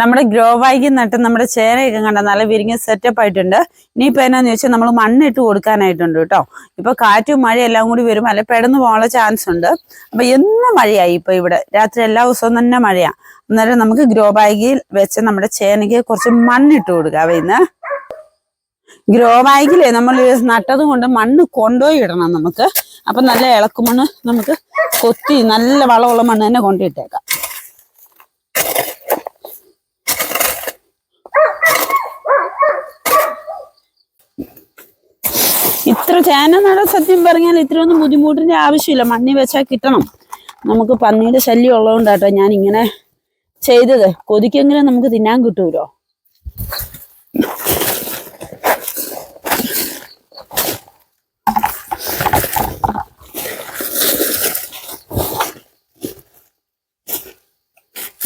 നമ്മുടെ ഗ്രോ ബാഗിൽ നട്ട് നമ്മുടെ ചേനയൊക്കെ കണ്ട നല്ല വിരിഞ്ഞ സെറ്റപ്പ് ആയിട്ടുണ്ട്. ഇനിയിപ്പോൾ എന്നാന്ന് ചോദിച്ചാൽ നമ്മൾ മണ്ണിട്ട് കൊടുക്കാനായിട്ടുണ്ട് കേട്ടോ. ഇപ്പൊ കാറ്റും മഴ എല്ലാം കൂടി വരും അല്ലെ പെടന്ന് പോകാനുള്ള ചാൻസ് ഉണ്ട്. അപ്പോൾ എന്നും മഴയായി ഇപ്പൊ ഇവിടെ. രാത്രി എല്ലാ ദിവസവും തന്നെ മഴയാ. അന്നേരം നമുക്ക് ഗ്രോ ബാഗിൽ വെച്ച് നമ്മുടെ ചേനയ്ക്ക് കുറച്ച് മണ്ണിട്ട് കൊടുക്കാം. ഇന്ന് ഗ്രോ ബാഗിലേ നമ്മൾ നട്ടത് കൊണ്ട് മണ്ണ് കൊണ്ടുപോയി ഇടണം നമുക്ക്. അപ്പൊ നല്ല ഇളക്കുമണ്ണ് നമുക്ക് കൊത്തി നല്ല വളമുള്ള മണ്ണ് തന്നെ കൊണ്ടിട്ടേക്കാം ഇത്ര ചേന നട സത്യം പറഞ്ഞാൽ ഇത്ര ഒന്നും ബുദ്ധിമുട്ടിന്റെ ആവശ്യമില്ല. മണ്ണി വെച്ചാൽ കിട്ടണം. നമുക്ക് പന്നിയുടെ ശല്യം ഉള്ളതുകൊണ്ടാട്ടോ ഞാൻ ഇങ്ങനെ ചെയ്തത്. കൊതിക്കെങ്കിലും നമുക്ക് തിന്നാൻ കിട്ടൂലോ?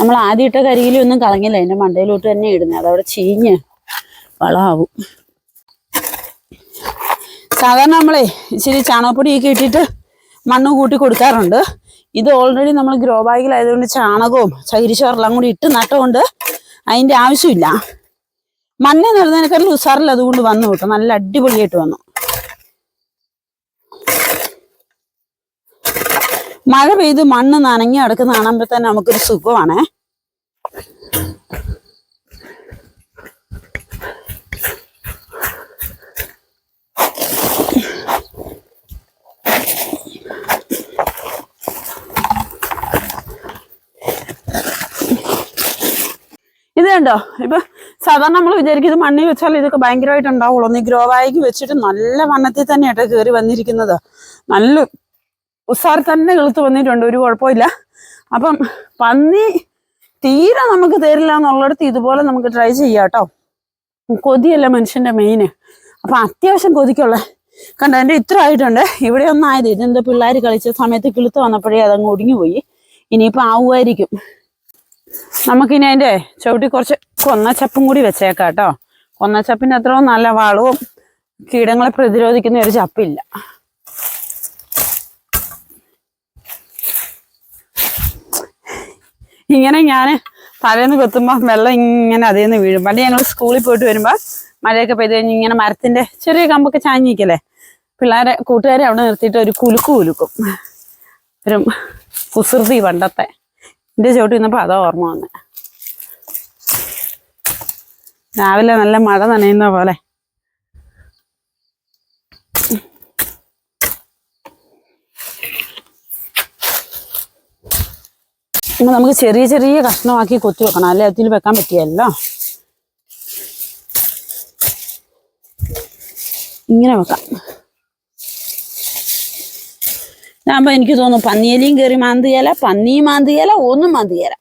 നമ്മൾ ആദ്യം ഇട്ട കരിയിലൊന്നും കളഞ്ഞില്ല. അതിന്റെ മണ്ടയിലോട്ട് തന്നെ ഇടുന്നത്. അതവിടെ ചീഞ്ഞ് വളമാവും. സാധാരണ നമ്മളെ ഇച്ചിരി ചാണകപ്പൊടിയൊക്കെ ഇട്ടിട്ട് മണ്ണ് കൂട്ടി കൊടുക്കാറുണ്ട്. ഇത് ഓൾറെഡി നമ്മൾ ഗ്രോ ബാഗിലായതുകൊണ്ട് ചാണകവും ചകിരിച്ചോറെല്ലാം കൂടി ഇട്ട് നട്ടുകൊണ്ട് അതിന്റെ ആവശ്യമില്ല. മണ്ണ് നിറഞ്ഞതിനേക്കാളും ഉസാറിൽ അതുകൊണ്ട് വന്നു കേട്ടോ. നല്ല അടിപൊളിയായിട്ട് വന്നു. മഴ പെയ്ത് മണ്ണ് നനഞ്ഞ് കിടക്കുന്ന കാണുമ്പോൾ തന്നെ നമുക്കൊരു സുഖമാണേ. കണ്ടോ ഇപ്പൊ സാധാരണ നമ്മൾ വിചാരിക്കും ഇത് മണ്ണിൽ വെച്ചാൽ ഇതൊക്കെ ഭയങ്കരമായിട്ട് ഉണ്ടാവുള്ളൂ. ഒന്ന് ഗ്രോ ബാഗ് വെച്ചിട്ട് നല്ല വണ്ണത്തിൽ തന്നെ തന്നെയാട്ടോ കയറി വന്നിരിക്കുന്നത്. നല്ല ഉസാർ തന്നെ കിളുത്ത് വന്നിട്ടുണ്ട് ഒരു കുഴപ്പമില്ല. അപ്പം പന്നി തീരെ നമുക്ക് തരില്ല എന്നുള്ളിടത്ത് ഇതുപോലെ നമുക്ക് ട്രൈ ചെയ്യാം കേട്ടോ കൊതിയല്ല മനുഷ്യന്റെ മെയിന് അപ്പൊ അത്യാവശ്യം കൊതിക്കുള്ള. കണ്ടോ എന്റെ ഇത്ര ആയിട്ടുണ്ട്. ഇവിടെ ഒന്നായത് ഇതെന്താ പിള്ളേർ കളിച്ച സമയത്ത് കിളുത്ത് വന്നപ്പോഴേ അതങ്ങ് ഒടുങ്ങി പോയി ഇനിയിപ്പോ ആവുമായിരിക്കും. നമുക്കിനി അതിന്റെ ചവിട്ടി കുറച്ച് കൊന്നച്ചപ്പും കൂടി വെച്ചേക്കാം കേട്ടോ. കൊന്നച്ചപ്പിന്റെ അത്രയും നല്ല വളവും കീടങ്ങളെ പ്രതിരോധിക്കുന്ന ഒരു ചപ്പില്ല. ഇങ്ങനെ ഞാൻ തലേന്ന് കൊത്തുമ്പോൾ വെള്ളം ഇങ്ങനെ അതിൽ നിന്ന് വീഴും. പണ്ട് ഞങ്ങൾ സ്കൂളിൽ പോയിട്ട് വരുമ്പോൾ മഴയൊക്കെ പെയ്ത് കഴിഞ്ഞ് ഇങ്ങനെ മരത്തിന്റെ ചെറിയ കമ്പൊക്കെ ചാഞ്ഞിക്കല്ലേ പിള്ളേരെ കൂട്ടുകാരെ അവിടെ നിർത്തിയിട്ട് ഒരു കുലുക്ക് കുലുക്കും. ഒരു കുസൃതി പണ്ടത്തെ. എന്റെ ചോട്ട് നിന്നപ്പോൾ അതാ ഓർമ്മ വന്നെ. രാവിലെ നല്ല മഴ നനയുന്ന പോലെ. ഇന്ന് നമുക്ക് ചെറിയ ചെറിയ കഷ്ണമാക്കി കൊത്തി വെക്കണം. അല്ലെ? അതിൽ വെക്കാൻ പറ്റിയല്ലോ. ഇങ്ങനെ വെക്കാം. ഇതാകുമ്പോ എനിക്ക് തോന്നുന്നു പന്നിയലിയും കയറി മാന്തിയല പന്നിയും മാന്തിയല ഒന്നും മാന്തിയല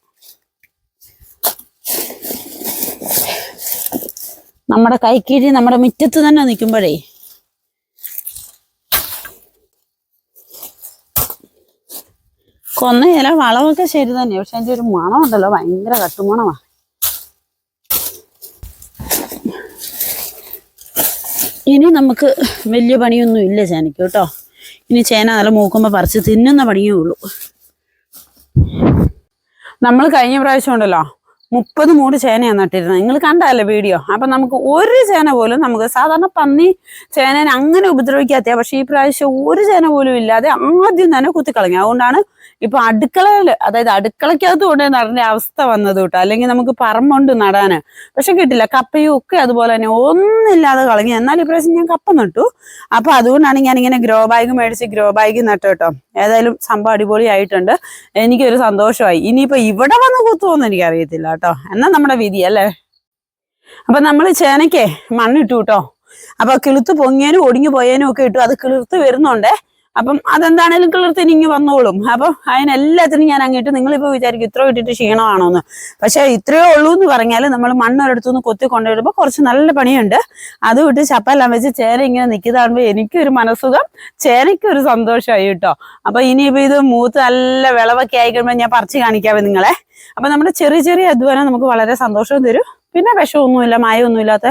നമ്മുടെ കൈക്കീഴി നമ്മുടെ മുറ്റത്ത് തന്നെ നിൽക്കുമ്പോഴേ കൊന്ന ഇല വളമൊക്കെ ശരി തന്നെ പക്ഷെ അതിന്റെ ഒരു മണമുണ്ടല്ലോ ഭയങ്കര കട്ടുമണമാ. ഇനി നമുക്ക് വലിയ പണിയൊന്നും ഇല്ല ചാനിക്ക് കേട്ടോ. ഇനി ചേന നല്ല മൂക്കുമ്പോൾ പറിച്ച് തിന്നുന്ന പണിയേ ഉള്ളൂ. നമ്മൾ കഴിഞ്ഞ പ്രാവശ്യം ഉണ്ടല്ലോ? മുപ്പത് മൂട് ചേനയാണ് നട്ടിരുന്നത്. നിങ്ങൾ കണ്ടല്ലേ വീഡിയോ? അപ്പൊ നമുക്ക് ഒരു ചേന പോലും നമുക്ക് സാധാരണ പന്നി ചേനേനെ അങ്ങനെ ഉപദ്രവിക്കാത്ത പക്ഷെ ഈ പ്രാവശ്യം ഒരു ചേന പോലും ഇല്ലാതെ ആദ്യം തന്നെ കുത്തിക്കളഞ്ഞു. അതുകൊണ്ടാണ് ഇപ്പൊ അടുക്കളയിൽ അതായത് അടുക്കളയ്ക്കകത്ത് കൊണ്ട് നടേണ്ട അവസ്ഥ വന്നത് കേട്ടോ. അല്ലെങ്കിൽ നമുക്ക് പറമ്പുണ്ട് നടാന്. പക്ഷെ കിട്ടില്ല. കപ്പയും ഒക്കെ അതുപോലെ തന്നെ ഒന്നില്ലാതെ കളഞ്ഞു. എന്നാൽ ഇപ്രാവശ്യം ഞാൻ കപ്പ നട്ടു. അപ്പൊ അതുകൊണ്ടാണ് ഞാൻ ഇങ്ങനെ ഗ്രോ ബാഗ് മേടിച്ച് ഗ്രോ ബാഗ് നട്ടു കേട്ടോ. ഏതായാലും സംഭവം അടിപൊളിയായിട്ടുണ്ട്. എനിക്കൊരു സന്തോഷമായി. ഇനിയിപ്പോ ഇവിടെ വന്ന് കുത്തുമോന്ന് എനിക്കറിയത്തില്ല കേട്ടോ. എന്നാ നമ്മുടെ വിധി അല്ലേ? അപ്പൊ നമ്മൾ ചേനയ്ക്കേ മണ്ണിട്ടു കേട്ടോ. അപ്പൊ കിളുത്ത് പൊങ്ങിയനും ഒടിഞ്ഞു പോയേനും ഒക്കെ ഇട്ടു. അത് കിളിർത്ത് വരുന്നുണ്ടേ. അപ്പം അതെന്താണേലും കിളിർത്ത് ഇനി വന്നോളും. അപ്പൊ അതിനെല്ലാത്തിനും ഞാൻ അങ്ങിട്ട് നിങ്ങളിപ്പോ വിചാരിക്കും ഇത്ര ഇട്ടിട്ട് ക്ഷീണമാണോന്ന്. പക്ഷെ ഇത്രയേ ഉള്ളൂ എന്ന് പറഞ്ഞാൽ നമ്മൾ മണ്ണൊരിടത്തുനിന്ന് കൊത്തി കൊണ്ടുവരുമ്പോൾ കുറച്ച് നല്ല പണിയുണ്ട്. അത് വിട്ട് ചപ്പെല്ലാം വെച്ച് ചേന ഇങ്ങനെ നിൽക്കുന്നതാകുമ്പോൾ എനിക്കൊരു മനസ്സുഖം ചേനയ്ക്കൊരു സന്തോഷമായി കേട്ടോ. അപ്പൊ ഇനിയിപ്പോ ഇത് മൂത്ത് നല്ല വിളവൊക്കെ ആയിക്കഴിയുമ്പോൾ ഞാൻ പറിച്ചു കാണിക്കാവേ നിങ്ങളെ. അപ്പൊ നമ്മുടെ ചെറിയ ചെറിയ അധ്വാനം നമുക്ക് വളരെ സന്തോഷവും തരും. പിന്നെ വിഷമൊന്നുമില്ല മായമൊന്നുമില്ലാത്ത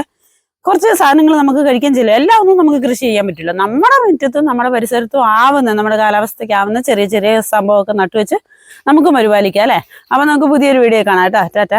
കുറച്ച് സാധനങ്ങൾ നമുക്ക് കഴിക്കാൻ ചെയ്യില്ല എല്ലാം ഒന്നും നമുക്ക് കൃഷി ചെയ്യാൻ പറ്റില്ല. നമ്മുടെ മുറ്റത്തും നമ്മുടെ പരിസരത്തും ആവുന്ന നമ്മുടെ കാലാവസ്ഥയ്ക്ക് ആവുന്ന ചെറിയ ചെറിയ സംഭവമൊക്കെ നട്ടുവെച്ച് നമുക്ക് പരിപാലിക്കാം അല്ലേ? അപ്പൊ നമുക്ക് പുതിയൊരു വീഡിയോ കാണാം. കേട്ടോ. ടാറ്റ.